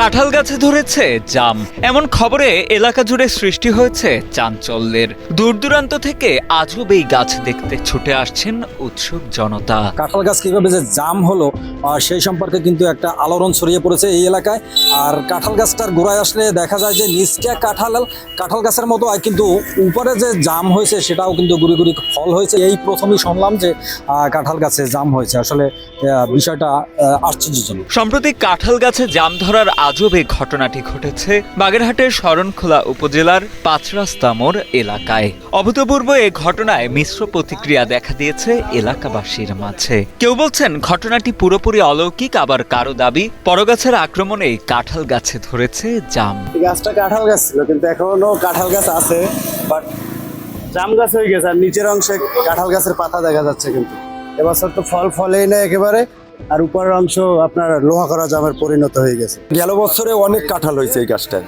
কাঁঠাল গাছে ধরেছে জাম। এমন খবরে এলাকা জুড়ে সৃষ্টি হয়েছে চাঞ্চল্যের। দূর দূরান্ত থেকে আজব এই গাছ দেখতে ছুটে আসছেন উৎসুক জনতা। কাঁঠাল গাছ কীভাবে যে জাম হলো সেই সম্পর্কে কিন্তু একটা আলোড়ন ছড়িয়ে পড়েছে এই এলাকায়। আর কাঁঠাল গাছটার গোড়ায় আসলে দেখা যায় যে নিচটা কাঁঠাল কাঁঠাল গাছের মতো আর কিন্তু উপরে যে জাম হয়েছে সেটাও কিন্তু গুড়ি গুড়ি ফল হয়েছে। এই প্রথমেই শুনলাম যে কাঁঠাল গাছে জাম হয়েছে। আসলে বিষয়টা আশ্চর্যজনক। সম্প্রতি কাঁঠাল গাছে জাম ধরার আজব এই ঘটনাটি ঘটেছে বাগেরহাটের শরণখোলা উপজেলার পাঁচরাস্তা মোড় এলাকায়। অভূতপূর্ব এ ঘটনায় মিশ্র প্রতিক্রিয়া দেখা দিয়েছে এলাকাবাসীর মাঝে। কেউ বলছেন ঘটনাটি পুরোপুরি অলৌকিক, আবার কারও দাবি পরগাছের আক্রমণে কাঁঠাল গাছে ধরেছে জাম। গাছটা কাঁঠাল গাছ ছিল, কিন্তু এখনও কাঁঠাল গাছ আছে, বাট জাম গাছ হয়ে গেছে, আর নিচের অংশে কাঁঠাল গাছের পাতা দেখা যাচ্ছে কিন্তু। এবছর তো ফল ফলেই না একেবারে। আর উপরের অংশ আপনার লোহা করা জামের পরিণত হয়ে গেছে। গেল বছরে অনেক কাঁঠাল হয়েছে এই গাছটায়।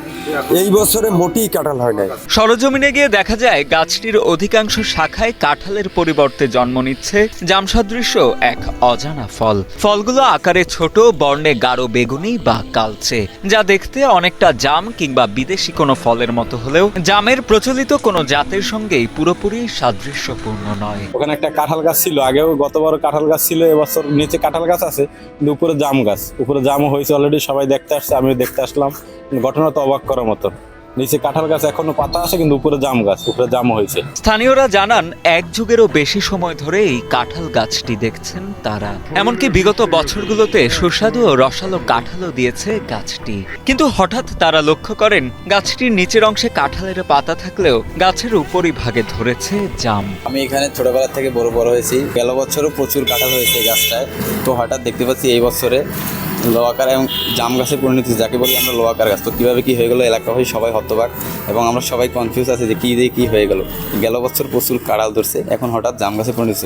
এই বছরে মোটেই কাঁঠাল হয় নাই। সরজমিনে গিয়ে দেখা যায় গাছটির অধিকাংশ শাখায় কাঁঠালের পরিবর্তে জন্ম নিচ্ছে। জামসদৃশ্য এক অজানা ফল। ফলগুলো আকারে ছোট বর্ণে গাঢ় বেগুনি বা কালচে যা দেখতে অনেকটা জাম কিংবা বিদেশি কোনো ফলের মতো হলেও জামের প্রচলিত কোনো জাতের সঙ্গেই পুরোপুরি সাদৃশ্যপূর্ণ নয়। ওখানে একটা কাঁঠাল গাছ ছিল আগেও গতবার কাঁঠাল গাছ ছিল এবছর নিচে কাঁঠাল গাছ আছে, কিন্তু উপরে জাম গাছ। উপরে জামও হয়েছে অলরেডি সবাই দেখতে আসছে, আমিও দেখতে আসলাম। ঘটনা তো অবাক করার মতো। নিচে কাঁঠাল গাছ এখনও পাতা আছে কিন্তু উপরে জাম গাছ উপরে জামও হয়েছে। স্থানীয়রা জানান এক যুগেরও বেশি সময় ধরে এই কাঁঠাল গাছটি দেখছেন তারা। এমনকি বিগত বছরগুলোতে সুস্বাদু ও রসালো কাঁঠালও দিয়েছে গাছটি। কিন্তু হঠাৎ তারা লক্ষ্য করেন গাছটির নিচের অংশে কাঁঠালের পাতা থাকলেও গাছের উপরিভাগে ধরেছে জাম। আমি এখানে ছোটবেলা থেকে বড় বড় হয়েছি। গেল বছরও প্রচুর কাঁঠাল হয়েছে গাছটায়। তো হঠাৎ দেখতে পাচ্ছি এই বছরে লোয়াকার এবং জাম গাছে পরিণত, যাকে বলি আমরা লোয়াকার গাছ। তো কীভাবে কী হয়ে গেলো? এলাকা হয়ে সবাই হতবাক এবং আমরা সবাই কনফিউজ আছে যে কী দিয়ে কী হয়ে গেলো। গেল বছর প্রচুর কাড়াল ধরছে, এখন হঠাৎ জাম গাছে পরিণত।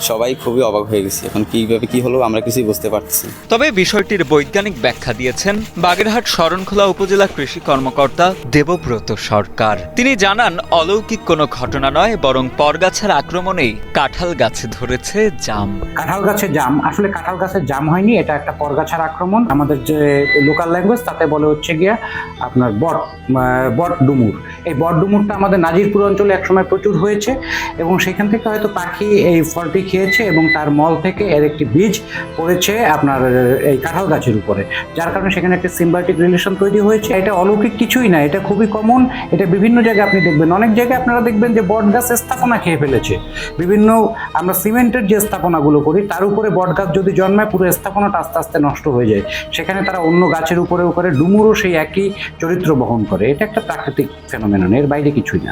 সবাই খুবই অবাক হয়ে গেছে। এখন কীভাবে কী হলো আমরা কিছুই বুঝতে পারতেছি না। তবে বিষয়টির বৈজ্ঞানিক ব্যাখ্যা দিয়েছেন বাগেরহাট শরণখোলা উপজেলা কৃষি কর্মকর্তা দেবব্রত সরকার। তিনি জানান অলৌকিক কোনো ঘটনা নয় বরং পরগাছার আক্রমণেই কাঁঠাল গাছে ধরেছে জাম। কাঁঠাল গাছের জাম? আসলে কাঁঠাল গাছের জাম হয়নি এটা একটা পরগাছার আক্রমণ। আমাদের যে লোকাল ল্যাঙ্গুয়েজ তাতে বলে হচ্ছে গিয়া আপনার বট আহ, বট ডুমুর। এই বট ডুমুরটা আমাদের নাজিরপুর অঞ্চলে একসময় প্রচুর হয়েছে এবং সেখান থেকে হয়তো পাখি এই ফলটি খেয়েছে এবং তার মল থেকে এর একটি বীজ পড়েছে আপনার এই কাঁঠাল গাছের উপরে। যার কারণে সেখানে একটা সিম্বায়োটিক রিলেশন তৈরি হয়েছে। এটা অলৌকিক কিছুই না, এটা খুবই কমন এটা বিভিন্ন জায়গায় আপনি দেখবেন। অনেক জায়গায় আপনারা দেখবেন যে বট গাছ স্থাপনা খেয়ে ফেলেছে। বিভিন্ন আমরা সিমেন্টের যে স্থাপনাগুলো করি, তার উপরে বট গাছ যদি জন্মায়, পুরো স্থাপনাটা আস্তে আস্তে নষ্ট হয়ে যায়। সেখানে তারা অন্য গাছের উপরে উপরে ডুমুরও সেই একই চরিত্র বহন করে। এটা একটা প্রাকৃতিক ফেনোমেনন এর বাইরে কিছুই না।